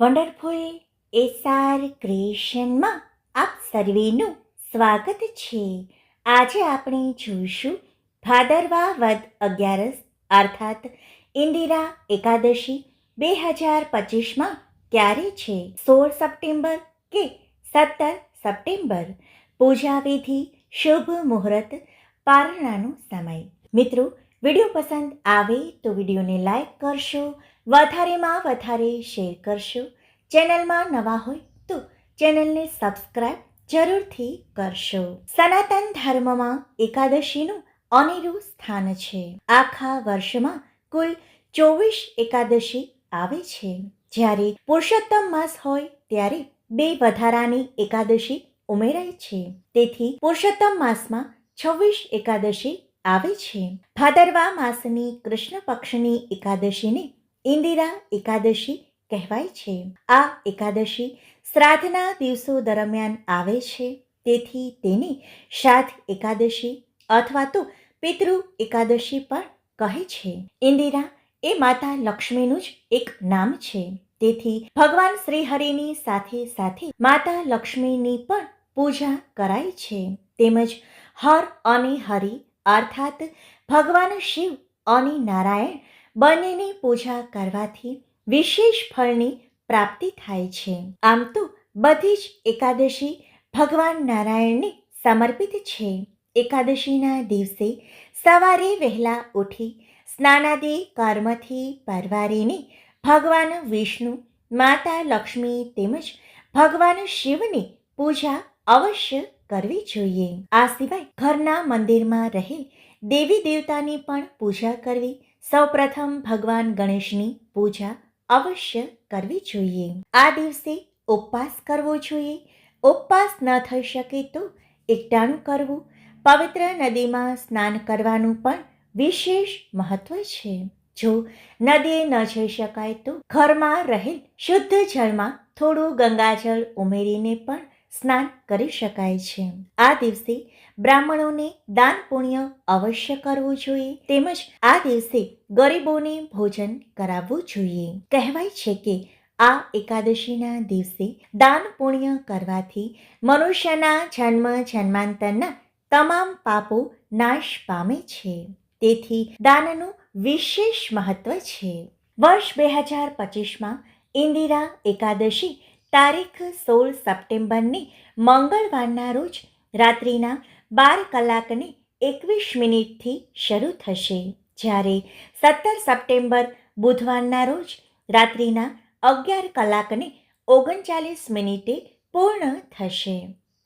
Wonderful SR ક્રિએશનમાં આપ સર્વેનું સ્વાગત છે. આજે આપણે જોઈશું ભાદરવા વદ અગિયારસ, અર્થાત ઇન્દિરા એકાદશી બે હજાર પચીસમાં ક્યારે છે? સોળ સપ્ટેમ્બર કે સત્તર સપ્ટેમ્બર? પૂજા શુભ મુહૂર્ત, પારણાનો સમય. મિત્રો, વીડિયો પસંદ આવે તો વિડીયોને લાઈક કરશો વધારેમાં વધારે શેર કરશો. ચેનલમાં નવા હોય તો ચેનલને સબસ્ક્રાઈબ જરૂરથી કરશો. સનાતન ધર્મમાં એકાદશીનું અનેરું સ્થાન છે. આખા વર્ષમાં કુલ ચોવીસ એકાદશી આવે છે. જ્યારે પુરુષોત્તમ માસ હોય ત્યારે બે વધારાની એકાદશી ઉમેરાય છે. તેથી પુરુષોત્તમ માસમાં છવ્વીસ એકાદશી આવે છે. ભાદરવા માસની કૃષ્ણ પક્ષની એકાદશીને ઇન્દિરા એકાદશી કહેવાય છે. આ એકાદશી શ્રાદ્ધના દિવસો દરમિયાન આવે છે. તેથી તેને શ્રાદ્ધ એકાદશી અથવા તો પિતૃ એકાદશી પણ કહે છે. ઇન્દિરા એ માતા લક્ષ્મીનું જ એક નામ છે. તેથી ભગવાન શ્રી હરિની સાથે સાથે માતા લક્ષ્મીની પણ પૂજા કરાય છે. તેમજ હર અને હરિ અર્થાત ભગવાન શિવ અને નારાયણ બંનેની પૂજા કરવાથી વિશેષ ફળની પ્રાપ્તિ થાય છે. આમ તો બધી જ એકાદશી ભગવાન નારાયણને સમર્પિત છે. એકાદશીના દિવસે સવારે વહેલા ઉઠી સ્નાનાદિ કર્મથી પરવારીને ભગવાન વિષ્ણુ, માતા લક્ષ્મી તેમજ ભગવાન શિવની પૂજા અવશ્ય કરવી જોઈએ. આ સિવાય ઘરના મંદિરમાં રહેલ દેવી દેવતાની પણ પૂજા કરવી સૌપ્રથમ ભગવાન ગણેશની પૂજા અવશ્ય કરવી જોઈએ. આ દિવસે ઉપવાસ કરવો જોઈએ. ઉપવાસ ન થઈ શકે તો એકટાણું કરવું. પવિત્ર નદીમાં સ્નાન કરવાનું પણ વિશેષ મહત્વ છે. જો નદીએ ન જઈ શકાય તો ઘરમાં રહેલ શુદ્ધ જળમાં થોડું ગંગાજળ ઉમેરીને પણ સ્નાન કરી શકાય છે. આ દિવસે બ્રાહ્મણોને દાન પુણ્ય અવશ્ય કરવું જોઈએ, તેમજ આ દિવસે ગરીબોને ભોજન કરાવવું જોઈએ. કહેવાય છે કે આ એકાદશીના દિવસે દાન પુણ્ય કરવાથી મનુષ્યના જન્મ જન્માંતરના તમામ પાપો નાશ પામે છે. તેથી દાનનું વિશેષ મહત્વ છે. વર્ષ બે હજાર પચીસમાં ઇન્દિરા એકાદશી તારીખ સોળ સપ્ટેમ્બરની મંગળવારના રોજ રાત્રિના બાર કલાકને એકવીસ મિનિટથી શરૂ થશે. જ્યારે સત્તર સપ્ટેમ્બર બુધવારના રોજ રાત્રિના અગિયાર કલાકને ઓગણચાલીસ મિનિટે પૂર્ણ થશે.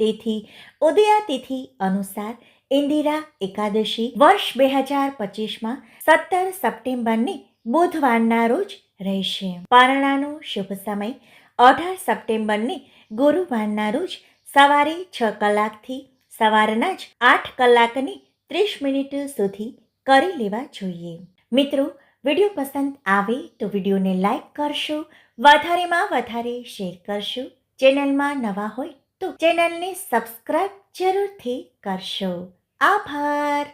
તેથી ઉદયાતિથિ અનુસાર ઇન્દિરા એકાદશી વર્ષ બે હજાર પચીસમાં સત્તર સપ્ટેમ્બરની બુધવારના રોજ રહેશે. પારણાનો શુભ સમય અઢાર સપ્ટેમ્બરને ગુરુવારના રોજ સવારે છ કલાકથી સવારના જ આઠ કલાકની ત્રીસ મિનિટ સુધી કરી લેવા જોઈએ. મિત્રો, વીડિયો પસંદ આવે તો વિડીયોને લાઈક કરશો, વધારેમાં વધારે શેર કરશો. ચેનલમાં નવા હોય તો ચેનલને સબસ્ક્રાઈબ જરૂરથી કરશો. આભાર!